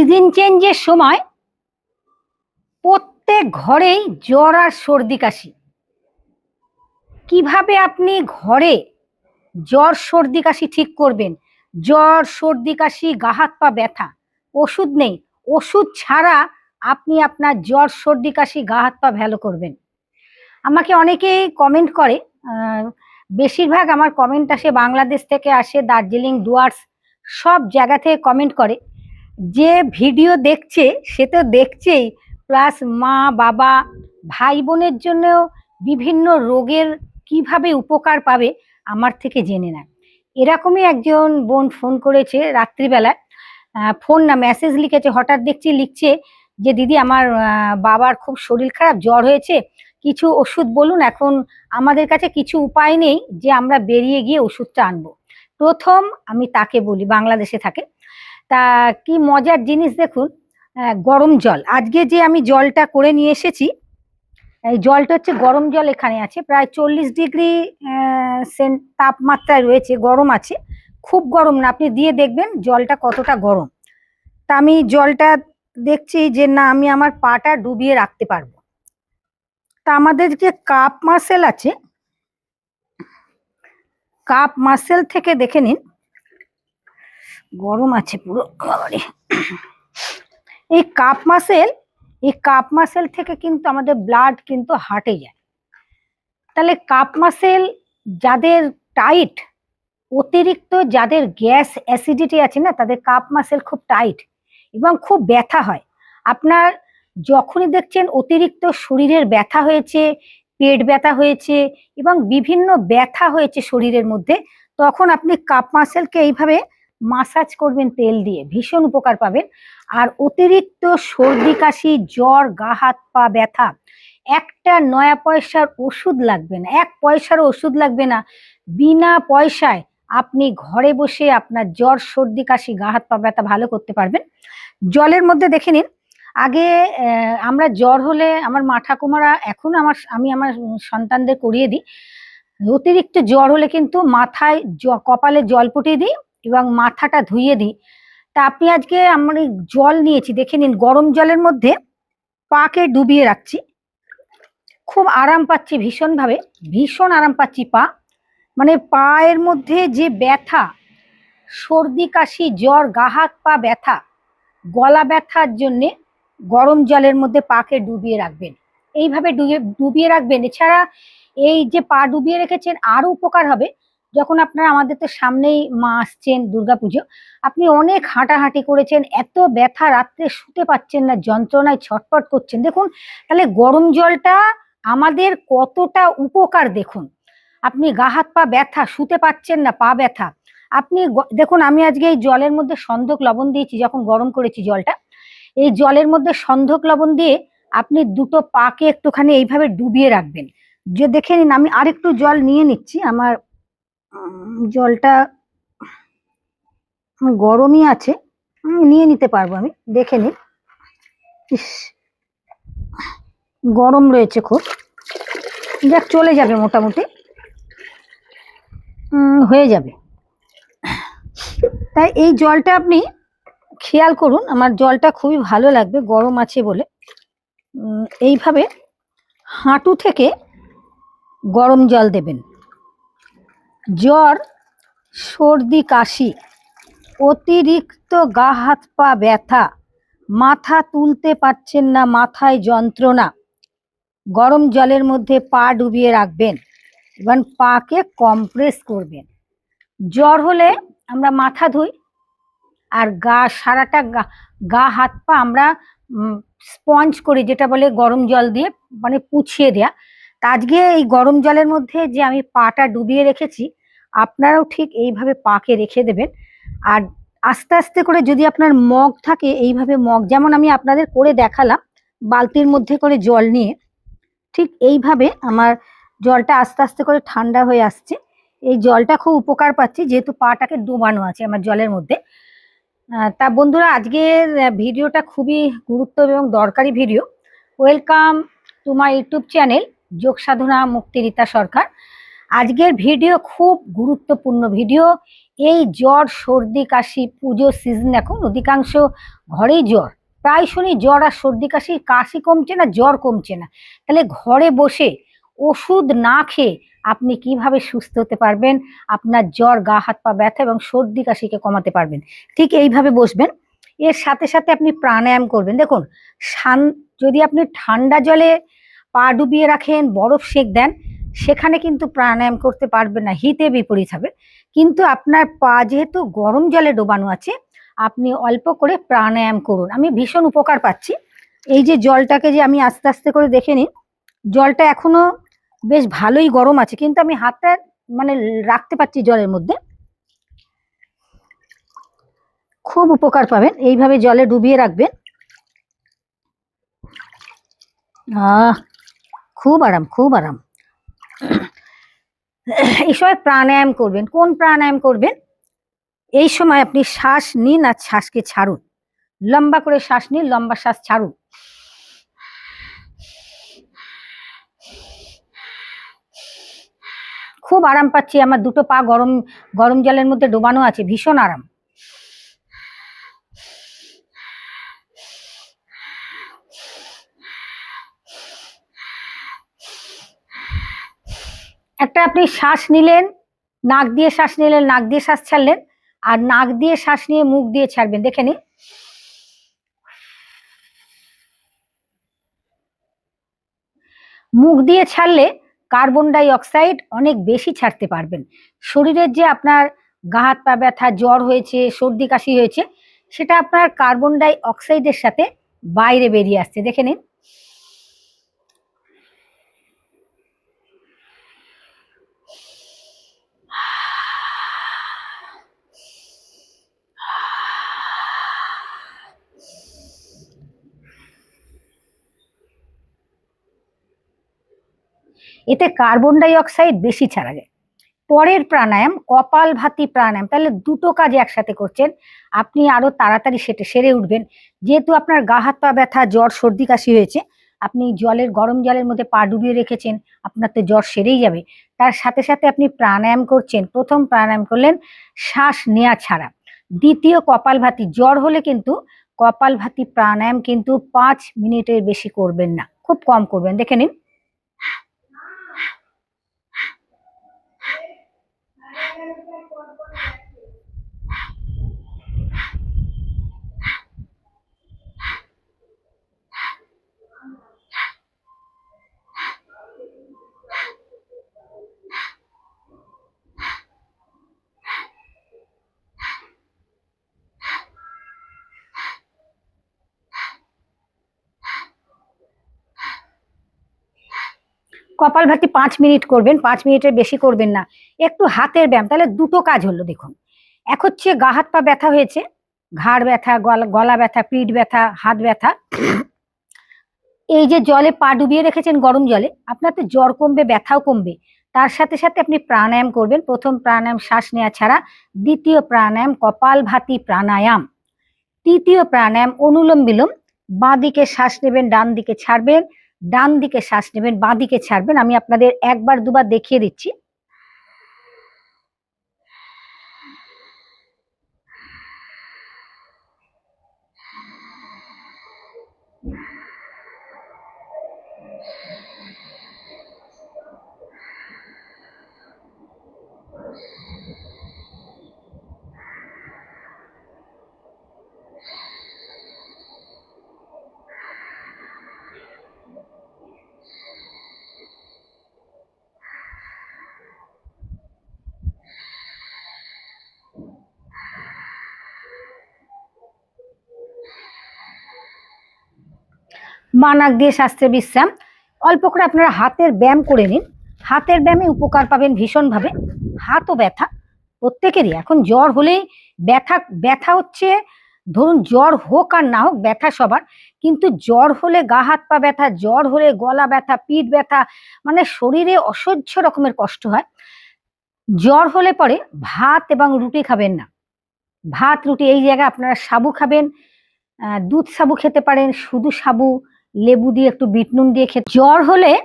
Season চেঞ্জের সময় প্রত্যেক ঘরেই জ্বর আর সর্দি কাশি। কীভাবে আপনি ঘরে জ্বর, সর্দি কাশি ঠিক করবেন? জ্বর, সর্দি কাশি, গা হাত পা ব্যথা, ওষুধ নেই। ওষুধ ছাড়া আপনি আপনার জ্বর, সর্দি কাশি, গা হাত পা ভ্যালো করবেন। আমাকে অনেকেই কমেন্ট করে বেশিরভাগ আমার কমেন্ট আসে বাংলাদেশ থেকে, আসে দার্জিলিং, ডুয়ার্স, সব জায়গা থেকে কমেন্ট করে। যে ভিডিও দেখছে, সে তো দেখছেই। প্লাস মা, বাবা, ভাই বোনের জন্যও বিভিন্ন রোগের কীভাবে উপকার পাবে, আমার থেকে জেনে নেয়। এরকমই একজন বোন ফোন করেছে রাত্রিবেলায়। ফোন না মেসেজ লিখেছে, হঠাৎ দেখছি লিখছে যে, দিদি, আমার বাবার খুব শরীর খারাপ, জ্বর হয়েছে। কিছু ওষুধ বলুন, এখন আমাদের কাছে কিছু উপায় নেই যে আমরা বেরিয়ে গিয়ে ওষুধটা আনব। প্রথম আমি তাকে বলি, বাংলাদেশে থাকে। তা কি মজার জিনিস দেখুন গরম জল। আজকে যে আমি জলটা করে নিয়ে এসেছি, এই জলটা হচ্ছে গরম জল এখানে আছে, প্রায় চল্লিশ ডিগ্রি সেন তাপমাত্রায় রয়েছে, গরম আছে। খুব গরম না, আপনি দিয়ে দেখবেন জলটা কতটা গরম। তা আমি জলটা দেখছি যে না, আমি আমার পাটা ডুবিয়ে রাখতে পারব। তা আমাদের যে কাপ মাসেল আছে, কাপ মাসেল থেকে দেখে নিন। গরম আছে পুরো। এই কাপ মাসেল, এই কাপ মাসেল থেকে কিন্তু আমাদের ব্লাড কিন্তু হাটে যায় তাহলে কাপ মাসেল যাদের টাইট অতিরিক্ত যাদের গ্যাস অ্যাসিডিটি আছে না, তাদের কাপ মাসেল খুব টাইট এবং খুব ব্যথা হয় আপনার যখনই দেখছেন অতিরিক্ত শরীরের ব্যথা হয়েছে, পেট ব্যথা হয়েছে এবং বিভিন্ন ব্যথা হয়েছে শরীরের মধ্যে, তখন আপনি কাপ মাসেলকে এইভাবে মাসাজ করবেন, তেল দিয়ে। ভীষণ উপকার পাবেন। আর অতিরিক্ত সর্দি, কাশি, জ্বর, গা, হাত, পা ব্যথা, একটা নয়া পয়সার ওষুধ লাগবে না। এক পয়সারও ওষুধ লাগবে না। বিনা পয়সায় আপনি ঘরে বসে আপনার জ্বর, সর্দি, কাশি, গা, হাত, পা ব্যথা ভালো করতে পারবেন। জলের মধ্যে দেখে নিন। আগে আমরা জ্বর হলে আমার মা ঠাকুমারা এখন আমার, আমি আমার সন্তানদের করিয়ে দিই। অতিরিক্ত জ্বর হলে কিন্তু মাথায় কপালে জল ফুটিয়ে দিই। এবং মাথাটা ধুইয়ে দিই। তা আপনি আজকে এই জল নিয়েছি, দেখে নিন, গরম জলের মধ্যে পাকে ডুবিয়ে রাখছি। খুব আরাম পাচ্ছি ভীষণভাবে, ভীষণ আরাম পাচ্ছি পা। মানে পায়ের মধ্যে যে ব্যথা, সর্দি, কাশি, জ্বর, গা হাত, পা ব্যথা, গলা ব্যথার জন্যে গরম জলের মধ্যে পাকে ডুবিয়ে রাখবেন। এইভাবে ডুবিয়ে ডুবিয়ে রাখবেন। এছাড়া এই যে পা ডুবিয়ে রেখেছেন আরও উপকার হবে। যখন আপনারা আমাদের তো সামনেই মা আসছেন দুর্গাপুজো, আপনি অনেক হাঁটাহাঁটি করেছেন, এত ব্যথা রাত্রে শুতে পাচ্ছেন না, যন্ত্রণায় ছটপট করছেন। দেখুন, তাহলে গরম জলটা আমাদের কতটা উপকার দেখুন। আপনি গা হাত পা ব্যথা, শুতে পাচ্ছেন না, পা ব্যথা। আপনি দেখুন, আমি আজকে এই জলের মধ্যে সন্ধক লবণ দিয়েছি, যখন গরম করেছি জলটা। এই জলের মধ্যে সন্ধক লবণ দিয়ে আপনি দুটো পাকে একটুখানি এইভাবে ডুবিয়ে রাখবেন। যে দেখে নিন, আমি আরেকটু জল নিয়ে নিচ্ছি, আমার জলটা গরমই আছে নিয়ে নিতে পারব আমি, দেখে নিন। ইস, গরম রয়েছে খুব। যাক, চলে যাবে মোটামুটি। হয়ে যাবে। তাই এই জলটা আপনি খেয়াল করুন, আমার জলটা খুবই ভালো লাগবে, গরম আছে বলে। এইভাবে হাঁটু থেকে গরম জল দেবেন। জ্বর, সর্দি, কাশি, অতিরিক্ত গা হাত পা ব্যথা, মাথা তুলতে পারছেন না, মাথায় যন্ত্রণা। গরম জলের মধ্যে পা ডুবিয়ে রাখবেন এবং পাকে কম্প্রেস করবেন। জ্বর হলে আমরা মাথা ধুই আর গা, সারাটা গা হাত পা আমরা স্পঞ্জ করি, যেটা বলে গরম জল দিয়ে মানে পুছিয়ে দেয়া। তা আজকে এই গরম জলের মধ্যে যে আমি পাটা ডুবিয়ে রেখেছি, আপনারাও ঠিক এইভাবে পাকে রেখে দেবেন। আর আস্তে আস্তে করে যদি আপনার মগ থাকে, এইভাবে মগ, যেমন আমি আপনাদের করে দেখালাম, বালতির মধ্যে করে জল নিয়ে, ঠিক এইভাবে আমার জলটা আস্তে আস্তে করে ঠান্ডা হয়ে আসছে। এই জলটা খুব উপকার পাচ্ছি, যেহেতু পাটাকে ডোবানো আছে আমার জলের মধ্যে। তা বন্ধুরা, আজকের ভিডিওটা খুবই গুরুত্ব এবং দরকারি video. Welcome to my YouTube channel. যোগ সাধনা মুক্তি রীতা সরকার। আজকের ভিডিও খুব গুরুত্বপূর্ণ ভিডিও। এই জ্বর, সর্দি, কাশি, পুজো সিজন এখন অধিকাংশ ঘরেই জ্বর। প্রায় শুনি জ্বর আর সর্দি, কাশি কাশি কমছে না, জ্বর কমছে না। তাহলে ঘরে বসে ওষুধ না খেয়ে আপনি কীভাবে সুস্থ হতে পারবেন? আপনার জ্বর, গা, হাত, পা ব্যথা এবং সর্দি, কাশিকে কমাতে পারবেন। ঠিক এইভাবে বসবেন। এর সাথে সাথে আপনি প্রাণায়াম করবেন। দেখুন, শান যদি আপনি ঠান্ডা জলে পা ডুবিয়ে রাখেন, বরফ সেক দেন, সেখানে কিন্তু প্রাণায়াম করতে পারবেন না, হিতে বিপরীত হবে। কিন্তু আপনার পা যেহেতু গরম জলে ডোবানো আছে, আপনি অল্প করে প্রাণায়াম করুন। আমি ভীষণ উপকার পাচ্ছি। এই যে জলটাকে যে আমি আস্তে আস্তে করে দেখে নিই, জলটা এখনও বেশ ভালোই গরম আছে, কিন্তু আমি হাতটা মানে রাখতে পারছি জলের মধ্যে। খুব উপকার পাবেন, এইভাবে জলে ডুবিয়ে রাখবেন। আহ! খুব আরাম খুব আরাম। এই সময় প্রাণায়াম করবেন। কোন প্রাণায়াম করবেন? এই সময় আপনি শ্বাস নিন আর শ্বাসকে ছাড়ুন। লম্বা করে শ্বাস নিন, লম্বা শ্বাস ছাড়ুন। খুব আরাম পাচ্ছি। আমার দুটো পা গরম গরম জলের মধ্যে ডোবানো আছে, ভীষণ আরাম। একটা আপনি শ্বাস নিলেন, নাক দিয়ে শ্বাস নিলেন, নাক দিয়ে শ্বাস ছাড়লেন, আর নাক দিয়ে শ্বাস নিয়ে মুখ দিয়ে ছাড়বেন, দেখে নিন। মুখ দিয়ে ছাড়লে কার্বন ডাই অক্সাইড অনেক বেশি ছাড়তে পারবেন। শরীরের যে আপনার গা হাত পা ব্যথা, জ্বর হয়েছে, সর্দি কাশি হয়েছে, সেটা আপনার কার্বন ডাই অক্সাইডের সাথে বাইরে বেরিয়ে আসছে, দেখে নিন। এতে কার্বন ডাই অক্সাইড বেশি ছাড়া যায়। পরের প্রাণায়াম কপালভাতি প্রাণায়াম, তাহলে দুটো কাজ একসাথে করছেন। আপনি আরও তাড়াতাড়ি সেটে সেরে উঠবেন। যেহেতু আপনার গা হাত পা ব্যথা, জ্বর, সর্দি কাশি হয়েছে, আপনি জলের, গরম জলের মধ্যে পা ডুবিয়ে রেখেছেন, আপনার তো জ্বর সেরেই যাবে। তার সাথে সাথে আপনি প্রাণায়াম করছেন, প্রথম প্রাণায়াম করলেন শ্বাস নেওয়া ছাড়া। দ্বিতীয় কপালভাতি জ্বর হলে কিন্তু কপালভাতি প্রাণায়াম কিন্তু পাঁচ মিনিটের বেশি করবেন না, খুব কম করবেন। দেখে নিন। কপালভাতি পাঁচ মিনিট করবেন, পাঁচ মিনিটের বেশি করবেন না। একটু হাতের ব্যায়াম, তাহলে দুটো কাজ হলো দেখুন। এক হচ্ছে গা হাত পা ব্যথা হয়েছে, ঘাড় ব্যথা, গলা গলা ব্যথা, পিঠ ব্যথা, হাত ব্যথা। এই যে জলে পা ডুবিয়ে রেখেছেন গরম জলে, আপনার তো জ্বর কমবে, ব্যথাও কমবে। তার সাথে সাথে আপনি প্রাণায়াম করবেন। প্রথম প্রাণায়াম শ্বাস নেওয়া ছাড়া, দ্বিতীয় প্রাণায়াম কপালভাতি প্রাণায়াম। তৃতীয় প্রাণায়াম অনুলোম বিলোম, বাঁ দিকে শ্বাস নেবেন, ডান দিকে ছাড়বেন। ডান দিকে শ্বাস নেবেন বাঁ দিকে ছাড়বেন। আমি আপনাদের একবার দুবার দেখিয়ে দিচ্ছি। মা নাক দিয়ে শাস্ত্রে বিশ্রাম। অল্প করে আপনারা হাতের ব্যায়াম করে নিন। হাতের ব্যায়ামে উপকার পাবেন ভীষণভাবে। হাতও ব্যথা। প্রত্যেকেরই এখন জ্বর হলেই ব্যথা ব্যথা হচ্ছে, ধরুন জ্বর হোক আর না হোক, ব্যথা সবার। কিন্তু জ্বর হলে গা, হাত, পা ব্যথা, জ্বর হলে গলা ব্যথা, পিঠ ব্যথা মানে শরীরে অসহ্য রকমের কষ্ট হয়। জ্বর হলে পরে ভাত এবং রুটি খাবেন না। ভাত, রুটি এই জায়গায় আপনারা সাবু খাবেন। দুধ সাবু খেতে পারেন, শুধু সাবু লেবু দিয়ে একটু বিট নুন দিয়ে খেতে। জ্বর হলে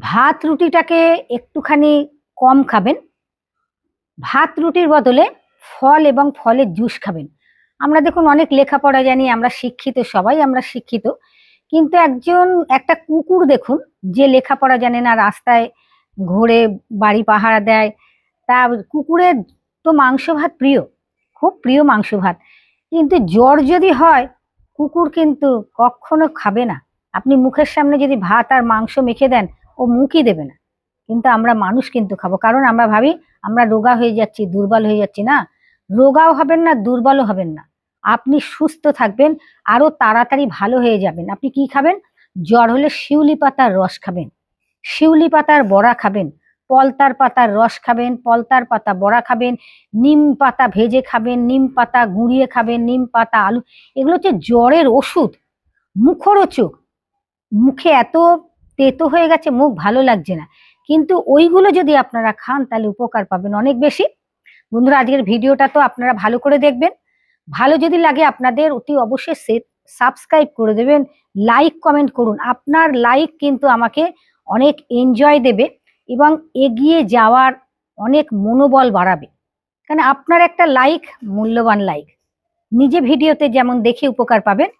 ভাত রুটিটাকে একটুখানি কম খাবেন। ভাত রুটির বদলে ফল এবং ফলের জুস খাবেন। আমরা দেখুন অনেক লেখাপড়া জানি, আমরা শিক্ষিত সবাই, আমরা শিক্ষিত। কিন্তু একজন, একটা কুকুর দেখুন, যে লেখাপড়া জানে না, রাস্তায় ঘোরে বাড়ি পাহারা দেয়, তা কুকুরের তো মাংস ভাত প্রিয়, খুব প্রিয় মাংস ভাত। কিন্তু জ্বর যদি হয় কুকুর কিন্তু কখনো খাবে না। আপনি মুখের সামনে যদি ভাত আর মাংস মেখে দেন, ও মুখই দেবে না। কিন্তু আমরা মানুষ কিন্তু খাব। কারণ আমরা ভাবি, আমরা রোগা হয়ে যাচ্ছি, দুর্বল হয়ে যাচ্ছি না? রোগাও হবেন না, দুর্বলও হবেন না। আপনি সুস্থ থাকবেন আরও তাড়াতাড়ি ভালো হয়ে যাবেন। আপনি কি খাবেন? জ্বর হলে শিউলি পাতার রস খাবেন। শিউলি পাতার বড়া খাবেন। পলতার পাতার রস খাবেন, পলতার পাতা বড়া খাবেন, নিম পাতা ভেজে খাবেন, নিম পাতা গুঁড়িয়ে খাবেন, নিম পাতা আলু, এগুলো হচ্ছে জ্বরের ওষুধ, মুখরোচক। মুখে এত তেতো হয়ে গেছে, মুখ ভালো লাগছে না। কিন্তু ওইগুলো যদি আপনারা খান, তাহলে উপকার পাবেন অনেক বেশি। বন্ধুরা, আজকের ভিডিওটা তো আপনারা ভালো করে দেখবেন। ভালো যদি লাগে আপনাদের, অতি অবশ্যই সাবস্ক্রাইব করে দেবেন। লাইক কমেন্ট করুন। আপনার লাইক কিন্তু আমাকে অনেক এনজয় দেবে। এবং এগিয়ে যাওয়ার অনেক মনোবল বাড়াবে। কারণ আপনার একটা লাইক মূল্যবান লাইক নিজে ভিডিওতে যেমন দেখে উপকার পাবেন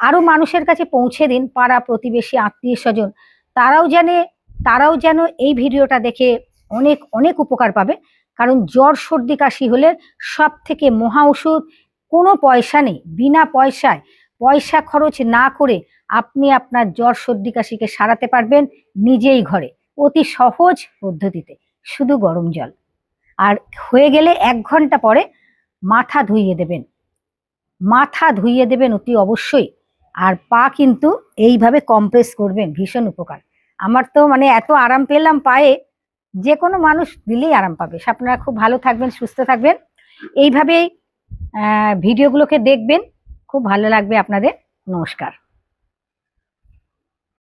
আরও মানুষের কাছে পৌঁছে দিন, পাড়া প্রতিবেশী, আত্মীয় স্বজন। তারাও জানে, তারাও যেন এই ভিডিওটা দেখে অনেক অনেক উপকার পাবে। কারণ জ্বর, সর্দি, কাশি হলে সব থেকে মহা ওষুধ। কোনো পয়সা নেই। বিনা পয়সায় পয়সা খরচ না করে আপনি আপনার জ্বর, সর্দি, কাশিকে সারাতে পারবেন নিজেই ঘরে। অতি সহজ পদ্ধতিতে, শুধু গরম জল। আর হয়ে গেলে এক ঘণ্টা পরে মাথা ধুইয়ে দেবেন। মাথা ধুইয়ে দেবেন অতি অবশ্যই। আর পা কিন্তু এইভাবে কম্প্রেস করবেন, ভীষণ উপকার। আমার তো মানে এত আরাম পেলাম পায়ে যে কোনো মানুষ দিলেই আরাম পাবে। আপনারা খুব ভালো থাকবেন, সুস্থ থাকবেন। এইভাবেই ভিডিওগুলোকে দেখবেন। খুব ভালো লাগবে আপনাদের। নমস্কার।